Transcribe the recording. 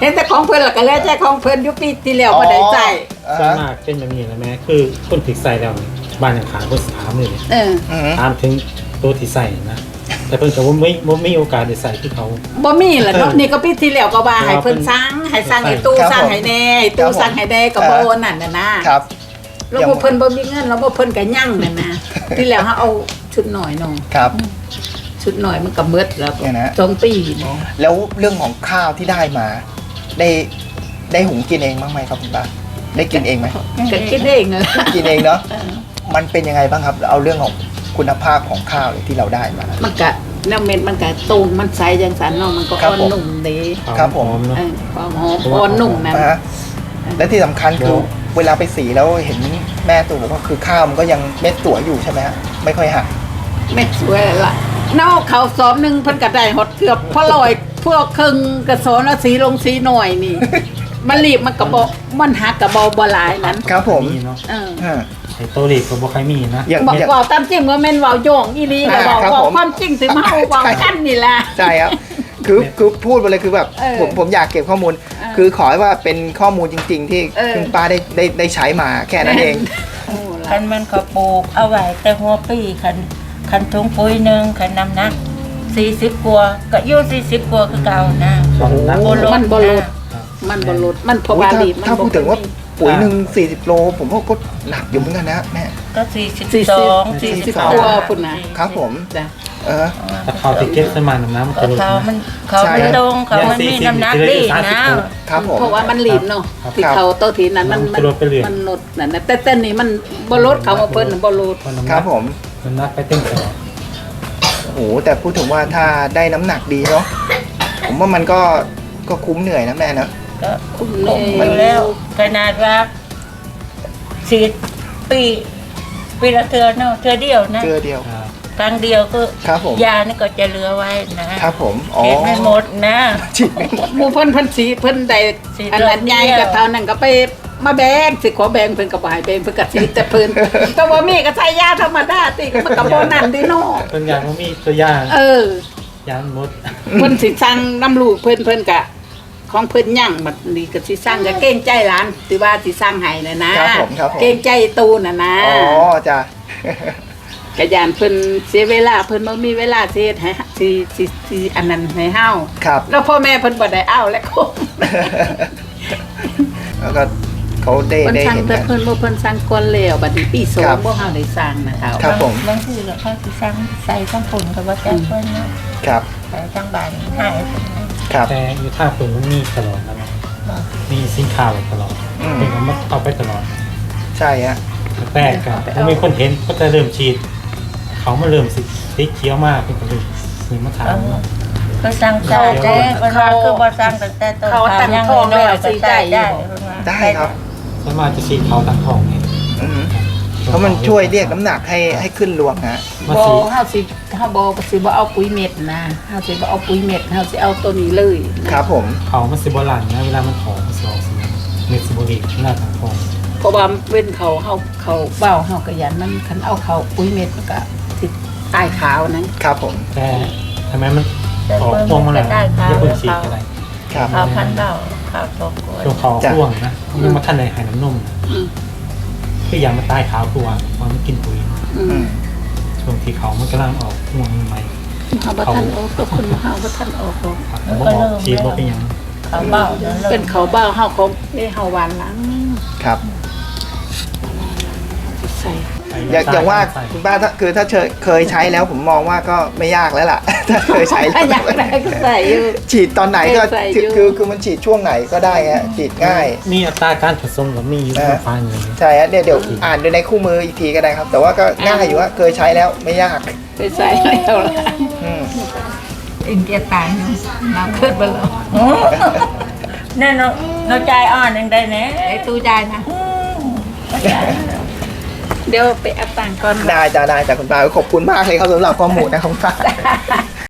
เห็นแต่ของเพิ่นแล้วก็แล้วแต่ของเพิ่นอยู่ปีที่แล้วบ่ได้ใส่อ๋อส่วนอ่าฮะมากเป็นแบบนี้นะแม่คือคนติดใส่แล้วนี่บ้านอย่างขางคนถามเลยเนี่ยเอออืม ถามถึงตัวที่ใส่นะแต่เพิ่นก็บ่ไม่บ่มีโอกาสได้ใส่ที่เขา บ่มีล่ะเนาะเออนี่ก็ปีที่แล้วก็ว่าให้เพิ่นสร้างให้สร้างให้ตู้ครับสร้างให้แน่ให้ตู้ครับผมสร้างให้แน่ก็บ่นั่นน่ะนะครับ แล้วบ่เพิ่นบ่มีเงินแล้วบ่เพิ่นก็ยั่งนั่นนะที่แล้วเฮาเอาชุดหน่อยเนาะครับ ชุดหน่อยมันก็หมดแล้วเนี่ยนะ สองปีเนาะ แล้วเรื่องของข้าวที่ได้มา ได้ได้หุงกินเองบ้างไหมครับคุณป้าได้กินเองไหมก็คิดเองเนอะกินเองเนาะมันเป็นยังไงบ้างครับ เอาเรื่องของคุณภาพของข้าวเลยที่เราได้มา มันก็น้ำเม็ดมันก็ตรงมันใสจังสันเนาะมันก็ครัอ่บอนผมนุ่มดีครับผมหอเนาะเออความหอมอ่อนนุ่มนั่นนะฮะและที่สำคัญคือเวลาไปสีแล้วเห็นแม่ตู่บอกว่าคือข้าวมันก็ยังเม็ดสวยอยู่ใช่ไหมฮะไม่ค่อยหักเม็ดสวยละนอกเขาสอบหนึ่งเพิ่นก็ได้หดเกือบพอลอย พวกครึ่งกระสอนแล้วสีลงสีหน่อยนี่ มันรีบมันกระบอกมันหักกระบอกบหลายนั้นครับผมมีเนาะเออฮะไอ้โตวเล็กก็บ่ค่อยมีนะอย่างบอกอย่างว่าตามจริงว่าแม่นเว้าโยงอีหลีก็บอกครับว่าผมความจริงถึงมาเฮาเว้ากันนี่ล่ะ ใช่ครับคือคือพูดไปเลยคือแบบเออผมผมอยากเก็บข้อมูลเออคือขอให้ว่าเป็นข้อมูลจริง ๆ ที่เออ คุณป้าได้ได้ได้ใช้มาแค่นั้นเอง โอ้ล่ะคันมันเขาปลูกเอาไว้แต่หัวปีคันคันถุงปุ๋ยหนึ่งคันน้ำหนัก สี่สิบกว่าก็อยู่สี่สิบกว่าคือเก่านะโอ้โหบ่ลดมันบ่ลดนะมันบ่ลด มันเพราะอุ๊ยว่าถ้ารีบมันถ้าบ่พูดถึงว่ามี ปุ๋ยหนึ่งสี่สิบโล ผมว่าก็หนักอยู่เหมือนกันนะแม่ ก็สี่สิบสี่สสิบองสี่สิบสามกว่าพุ่นน่ะครับผม จ้ะเออถ้าเขาติดเก็บสมานน้ำน้ำมันก็จะลดเขานะ มันเขาใช่มันตรงเขามันมีน้ำหนักดีนะ ครับผม เพราะว่ามันรีบเนาะครับที่เขาโตทีนั้นมันมันจะลดไปเรื่อยมันลดนั่นนะแต่แต่นี่มันบ่ลดเขามาเพิ่นน่ะบ่ลด เพราะน้ำหคนัรักบผม น้ำหนักไปเต้นตลอดโอ้โหแต่พูดถึงว่าถ้าได้น้ำหนักดีเนาะผมว่ามันก็ก็คุ้มเหนื่อยนะแม่เนาะก็คุ้มคเลงอยู่แล้ว ขนาดว่าฉีดปีปีละเทือเนาะเทือเดียวนะเกลือเดียวครับครั้งเดียวก็ครับผม ยานี่ก็จะเหลือไว้นะครับผมอ๋อฉีดไม่หมดนะ ฉีดไม่หมด หมู่เพิ่นเพิ่นสีเพิ่นได้สีอันนั้นใหญ่เดียว กับเท่านั้นก็ไป มาแบ่งสิขอแบ่งเพิ่นก็บ่ให้แบ่งเพิ่นก็สิแต่เพิ่นแต่ว่ามีก็ใช้ยาธรรมดาติก็มันก็บ่นั่นติเนาะเพิ่นอยากว่ามีตัวอย่างเออ ยางมดเพิ่นสิสั่งน้ำลูกเพิ่นเพิ่นก็ของเพิ่นย่างบัดนี้ก็สิสั่งก็เกรงใจหลานที่ว่าสิสั่งให้น่ะนะครับผมครับผม เกรงใจตูน่ะนะอ๋อจ้ะ กะยานเพิ่นเสียเวลาเพิ่นบ่มีเวลาสิเฮ็ดให้สิสิสิอันนั้นให้เฮาครับ แล้วพ่อแม่เพิ่นบ่ได้เอาแล้วคงแล้วก็ เขาได้เพิ่นได้สั่งเห็นแต่กัน เพิ่นบ่เพิ่นสั่งก่อนแล้วบัดนี้ปีสอครังบ บ่เฮาได้สั่งนะเฒ่าครับผม บางทีก็เขาสิสั่งใส่ทั้งผลกับว่าแจ้งเพิ่นนะครับใส่ทั้งใบให้เพิ่นนะครับ แต่อยู่ท่าเพิ่นมันมีตลอดนะแม่มีสินค้าไว้ตลอดอืมเพิ่นก็มาเอาไปตลอดใช่ฮะแรกก็บ่มีคนเห็นก็จะเริ่มฉีด เขามาเริ่มสิสีเขียวมากเพิ่นก็เลยซื้อมาถามเนาะก็สั่งใส่แต่เวลาคือบ่สั่งตั้งแต่ต้นเขาตั้งท้องแล้วสิได้อยู่ได้ครับ สามารถจะฉีดเขาตั้งท้องนี่อืมเพราะมันช่วยเรียกน้ำหนักให้ให้ขึ้นรวมฮะ มาบ่สีเฮาสิเฮาบ่สิบ่เอาปุ๋ยเม็ดนะเฮาสิบ่เอาปุ๋ยเม็ดเฮาสิเอาตัวนี้เลยนะครับผม เขามันสิบ่หลังนะเวลามันถอมันสิออกสีเม็ดสิบ่รีบหน้าทางท้องเพราะว่าเว้นเขาเฮาเขาเบ้าเฮาก็ยันมันคันเอาเขาปุ๋ยเม็ดมันก็สิตายขาวนั้น ครับผม แต่ทำไมมันออกพวงมาแล้วได้ค่ะอย่าเพิ่งฉีดอะไร ครับข้าวพันธุ์เบา ข้าวตกกล้วยช่วงเขาพ่วงนะมันมาทันในหายน้ำนมนะอืมคืออย่างมันตายขาวตัวเพราะมันกินปุ๋ยอือืมมช่วงที่เขามันกำลังออกพ่วงใหม่เฮาบ่ทันออกตัวคุณเฮาบ่ทันออกหรอกครับบ่ออกฉีดบ่เป็นหยังข้าวเบานั่นเลยเป็นเขาเบ้าเฮาเขาเอ้เฮาหวานหลังครับใส่ อย่างอย่างว่าคุณป้าถ้าคือถ้าเคยเคยใช้แล้วผมมองว่าก็ไม่ยากแล้วล่ะ ถ้าเคยใช้ถ้าแล้วอยากได้ก็ใส่อยู่ ฉีดตอนไหนก็ใส่อยู่คือคือคือมันฉีดช่วงไหนก็ได้ฮะฉีดง่าย มีอัตราการผสมกับมีอยู่เออประมาณนี้ ใช่ฮะเดี๋ยวเดี๋ยวอ่านดูในคู่มืออีกทีก็ได้ครับ แต่ว่าก็ง่ายอยู่ว่าเคยใช้แล้วไม่ยากไปใส่แล้วล่ะอืมอินเดียตายเนาะน้ำขึ้นไปแล้วอืมแน่นอนเราใจอ่อนยังได้แน่ไอ้ตู้ใจนะ เดี๋ยวไปเอาตังค์ก่อน ได้จ้าได้จ้าคุณป้าขอบคุณมากเลยครับสำหรับข้อมูลนะคุณป้า